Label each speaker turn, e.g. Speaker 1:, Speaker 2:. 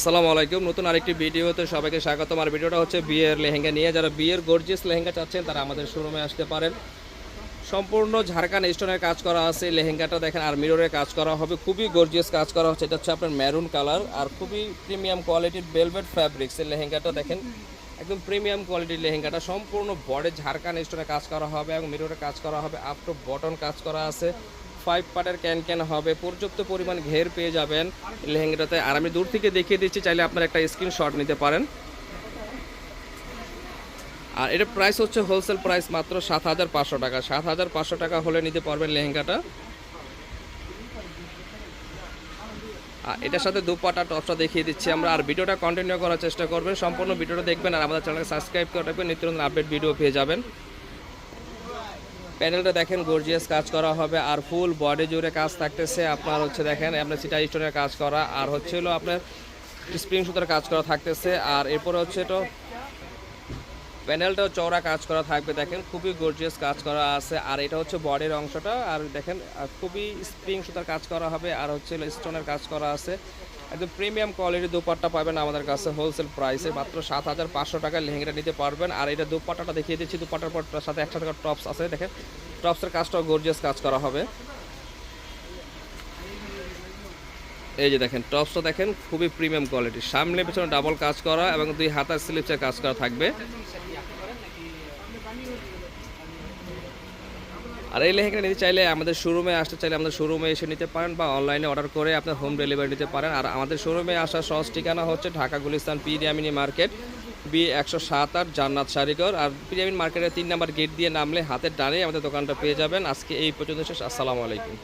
Speaker 1: আসসালামু আলাইকুম। নতুন আরেকটি ভিডিওতে সবাইকে স্বাগতম। আর ভিডিওটা হচ্ছে বিয়ের লেহেঙ্গা নিয়ে। যারা বিয়ের গর্জিয়াস লেহেঙ্গা চাচ্ছেন, তারা আমাদের শোরুমে আসতে পারেন। সম্পূর্ণ ঝাড়খান স্টোনের কাজ করা আছে লেহেঙ্গাটা দেখেন, আর মিররের কাজ করা হবে। খুবই গর্জিয়াস কাজ করা হচ্ছে। এটা হচ্ছে আপনার ম্যারুন কালার আর খুবই প্রিমিয়াম কোয়ালিটির ভেলভেট ফ্যাব্রিক্সের লেহেঙ্গাটা দেখেন। একদম প্রিমিয়াম কোয়ালিটির লেহেঙ্গাটা। সম্পূর্ণ বডে ঝাড়খান স্টোনে কাজ করা হবে এবং মিররে কাজ করা হবে। আপ টু বটন কাজ করা আছে। ফাইভ পার্টের ক্যান ক্যান হবে। পর্যাপ্ত পরিমাণ ঘের পেয়ে যাবেন লেহেঙ্গাটাতে। আর আমি দূর থেকে দেখিয়ে দিচ্ছি, চাইলে আপনারা একটা স্ক্রিনশট নিতে পারেন। আর এটা প্রাইস হচ্ছে হোলসেল প্রাইস মাত্র সাত হাজার পাঁচশো টাকা। সাত হাজার পাঁচশো টাকা হলে নিতে পারবেন লেহেঙ্গাটা। আর এটার সাথে দুপাটা টপটা দেখিয়ে দিচ্ছি আমরা। আর ভিডিওটা কন্টিনিউ করার চেষ্টা করবেন। সম্পূর্ণ ভিডিওটা দেখবেন আর আমাদের চ্যানেলকে সাবস্ক্রাইব করে রাখবেন। নিত্য নতুন আপডেট ভিডিও পেয়ে যাবেন। প্যানেলটা দেখেন গর্জিয়াস কাজ করা হবে আর ফুল বডি জুড়ে কাজ থাকতেছে। আপনার হচ্ছে দেখেন, আপনার সিটা স্টোনের কাজ করা। আর হচ্ছে হলো আপনার স্প্রিং সুতার কাজ করা থাকতেছে। আর এরপরে হচ্ছে এটা প্যানেলটাও চওড়া কাজ করা থাকবে, দেখেন, খুবই গর্জিয়াস কাজ করা আছে। আর এটা হচ্ছে বডির অংশটা। আর দেখেন খুবই স্প্রিং সুতার কাজ করা হবে। আর হচ্ছে স্টোনের কাজ করা আছে। একদম প্রিমিয়াম কোয়ালিটির দুপাট্টা পাবেন আমাদের কাছে হোলসেল প্রাইসে মাত্র সাত হাজার পাঁচশো টাকা লেহেঙ্গাটা নিতে পারবেন। আর এটা দুপাট্টাটা দেখিয়ে দিচ্ছি, দুপাট্টার পর সাথে একসাথে টপস আছে। দেখেন টপসের কাজটাও গর্জিয়াস কাজ করা হবে। এই যে দেখেন টপসটা দেখেন, খুবই প্রিমিয়াম কোয়ালিটি সামনে পেছনে ডাবল কাজ করা এবং দুই হাতার স্লিপসের কাজ করা থাকবে। আর এই লেহেঙ্গা নিতে চাইলে আমাদের শোরুমে আসতে চাইলে আমাদের শোরুমে এসে নিতে পারেন বা অনলাইনে অর্ডার করে আপনার হোম ডেলিভারি নিতে পারেন। আর আমাদের শোরুমে আসার সহজ ঠিকানা হচ্ছে ঢাকা গুলিস্তান পিরিয়ামিনি মার্কেট বি একশো সাত আট জান্নাত সারিগর আর পিরিয়ামিন মার্কেটের তিন নাম্বার গেট দিয়ে নামলে হাতের ডানে আমাদের দোকানটা পেয়ে যাবেন। আজকে এই পর্যন্ত শেষ। আসসালামু আলাইকুম।